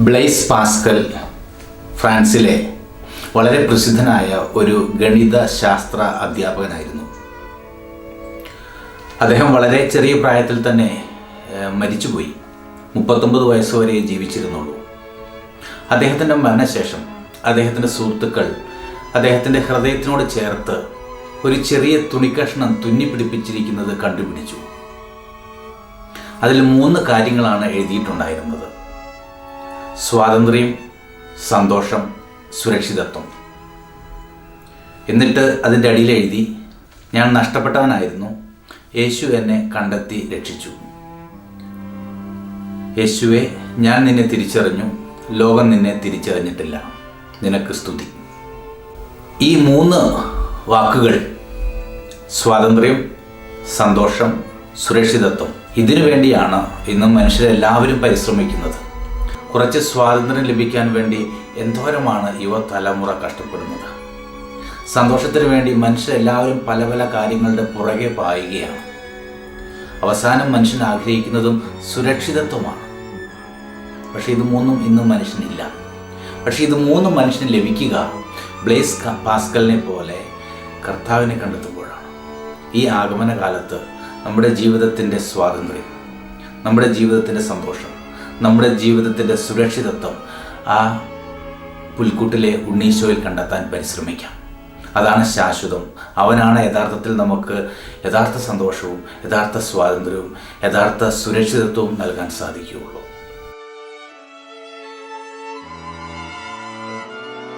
Blaise Pascal ഫ്രാൻസിലെ വളരെ പ്രസിദ്ധനായ ഒരു ഗണിത ശാസ്ത്ര അധ്യാപകനായിരുന്നു. അദ്ദേഹം വളരെ ചെറിയ പ്രായത്തിൽ തന്നെ മരിച്ചുപോയി. മുപ്പത്തൊമ്പത് വയസ്സ് വരെ ജീവിച്ചിരുന്നുള്ളൂ. അദ്ദേഹത്തിന്റെ മരണശേഷം അദ്ദേഹത്തിന്റെ സുഹൃത്തുക്കൾ അദ്ദേഹത്തിന്റെ ഹൃദയത്തിനോട് ചേർത്ത് ഒരു ചെറിയ തുണിക്കഷ്ണം തുന്നിപ്പിടിപ്പിച്ചിരിക്കുന്നത് കണ്ടുപിടിച്ചു. അതിൽ മൂന്ന് കാര്യങ്ങളാണ് എഴുതിയിട്ടുണ്ടായിരുന്നത്. സ്വാതന്ത്ര്യം സന്തോഷം സുരക്ഷിതത്വം. എന്നിട്ട് അതിന്റെ അടിയിൽ എഴുതി ഞാൻ നഷ്ടപ്പെട്ടവനായിരുന്നു യേശു എന്നെ കണ്ടെത്തി രക്ഷിച്ചു. യേശുവെ ഞാൻ നിന്നെ തിരിച്ചറിഞ്ഞു. ലോകം നിന്നെ തിരിച്ചറിഞ്ഞിട്ടില്ല. നിനക്ക് സ്തുതി. ഈ മൂന്ന് വാക്കുകൾ സ്വാതന്ത്ര്യം സന്തോഷം സുരക്ഷിതത്വം ഇതിനു വേണ്ടിയാണ് ഇന്ന് മനുഷ്യരെല്ലാവരും പരിശ്രമിക്കുന്നത്. കുറച്ച് സ്വാതന്ത്ര്യം ലഭിക്കാൻ വേണ്ടി എന്തോരമാണ് യുവതലമുറ കഷ്ടപ്പെടുന്നത്. സന്തോഷത്തിന് വേണ്ടി മനുഷ്യരെല്ലാവരും പല പല കാര്യങ്ങളുടെ പുറകെ പായുകയാണ്. അവസാനം മനുഷ്യൻ ആഗ്രഹിക്കുന്നതും സുരക്ഷിതത്വമാണ്. പക്ഷേ ഇത് മൂന്നും ഇന്നും മനുഷ്യനില്ല. പക്ഷേ ഇത് മൂന്നും മനുഷ്യന് ലഭിക്കുക ബ്ലേസ് പാസ്കലിനെ പോലെ കർത്താവിനെ കണ്ടെത്തുമ്പോഴാണ്. ഈ ആഗമന കാലത്ത് നമ്മുടെ ജീവിതത്തിന്റെ സ്വാതന്ത്ര്യം നമ്മുടെ ജീവിതത്തിന്റെ സന്തോഷം നമ്മുടെ ജീവിതത്തിന്റെ സുരക്ഷിതത്വം ആ പുൽക്കൂട്ടിലെ ഉണ്ണീശോയിൽ കണ്ടെത്താൻ പരിശ്രമിക്കാം. അതാണ് ശാശ്വതം. അവനാണ് യഥാർത്ഥത്തിൽ നമുക്ക് യഥാർത്ഥ സന്തോഷവും യഥാർത്ഥ സ്വാതന്ത്ര്യവും യഥാർത്ഥ സുരക്ഷിതത്വവും നൽകാൻ സാധിക്കുകയുള്ളൂ.